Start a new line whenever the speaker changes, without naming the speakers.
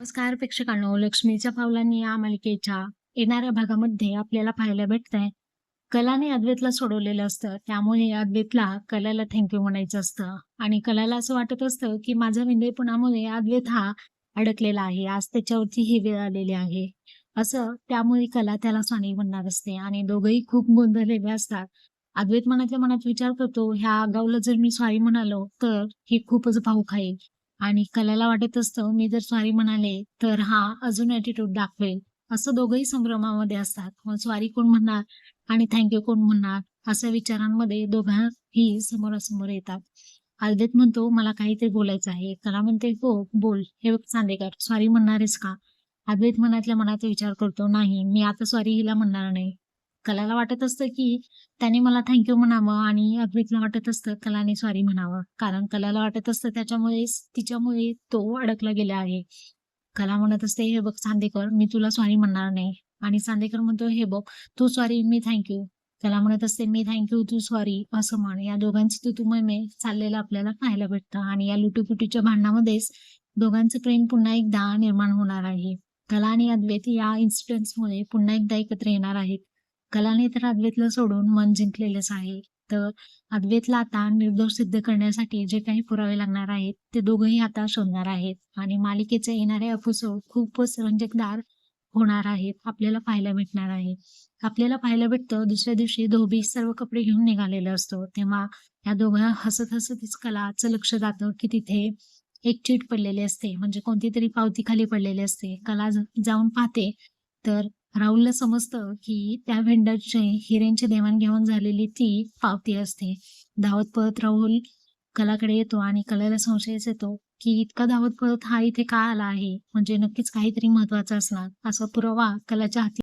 नमस्कार प्रेक्षकांनो लक्ष्मीच्या पावलांनी या मालिकेच्या येणाऱ्या भागामध्ये आपल्याला पाहायला भेटतंय. कलाने अद्वैतला सोडवलेलं असतं. त्यामुळे अद्वैतला कलाला थँक्यू म्हणायचं असतं. आणि कलाला असं वाटत असतं की माझा विंदेपणामुळे अद्वैत हा अडकलेला आहे. आज त्याच्यावरती ही वेळ आलेली आहे. असं त्यामुळे कला त्याला स्वामी म्हणणार असते. आणि दोघंही खूप गोंधळलेले असतात. अद्वैत मनातल्या मनात विचार करतो ह्या गावला जर मी स्वारी म्हणालो तर ही खूपच भाऊ खाईल आणि कलाला वाटत असतं मी जर स्वारी म्हणाले तर हा अजून ऍटिट्यूड दाखवेल. असं दोघंही संभ्रमामध्ये असतात. मग स्वारी कोण म्हणणार आणि थँक्यू कोण म्हणणार? अशा विचारांमध्ये दोघांही समोरासमोर येतात. अद्वैत म्हणतो मला काहीतरी बोलायचं आहे. कला म्हणते हो बोल. हे बघ चांदेकर स्वारी म्हणणारेस का? अद्वैत मनातल्या मनात विचार करतो नाही मी आता स्वारी हिला म्हणणार नाही. कलाला वाटत असतं की त्याने मला थँक्यू म्हणावं आणि अद्वैतला वाटत असतं कलाने सॉरी म्हणावं. कारण कलाला वाटत असतं त्याच्यामुळे तिच्यामुळे तो अडकला गेला आहे. कला म्हणत असते हे बघ चांदेकर मी तुला सॉरी म्हणणार नाही. आणि चांदेकर म्हणतो हे बघ तू सॉरी मी थँक्यू कला म्हणत असते मी थँक्यू तू सॉरी असं म्हण. या दोघांची तू तुमय चाललेलं आपल्याला पाहायला भेटतं. आणि या लुटूपुटीच्या भांडणामध्येच दोघांचं प्रेम पुन्हा एकदा निर्माण होणार आहे. कला आणि अद्वैत या इन्सिडेंट्समुळे पुन्हा एकदा एकत्र येणार आहेत. कलाने तर अद्वैतला सोडून मन जिंकलेलंच आहे. तर अद्वैतला आता निर्दोष सिद्ध करण्यासाठी जे काही पुरावे लागणार आहेत ते दोघंही आता शोधणार आहेत. आणि मालिकेचे येणारे एपिसोड खूपच रंजकदार होणार आहेत. आपल्याला पाहायला भेटणार आहे. आपल्याला पाहायला भेटतं दुसऱ्या दिवशी धोबी सर्व कपडे घेऊन निघालेला असतो. तेव्हा या दोघांना हसत हसतच कलाचं लक्ष जातं की तिथे एक चीट पडलेली असते. म्हणजे कोणती तरी पावती खाली पडलेली असते. कला जाऊन पाहते तर राहुलला समजतं की त्या व्हेंडरचे हिरेंची देवाणघेवाण झालेली ती पावती असते. धावत पळत राहुल कलाकडे येतो आणि कलेला संशयच येतो की इतका धावत पळत हा इथे का आला आहे? म्हणजे नक्कीच काहीतरी महत्वाचं असणार. असा पुरावा कलाच्या हाती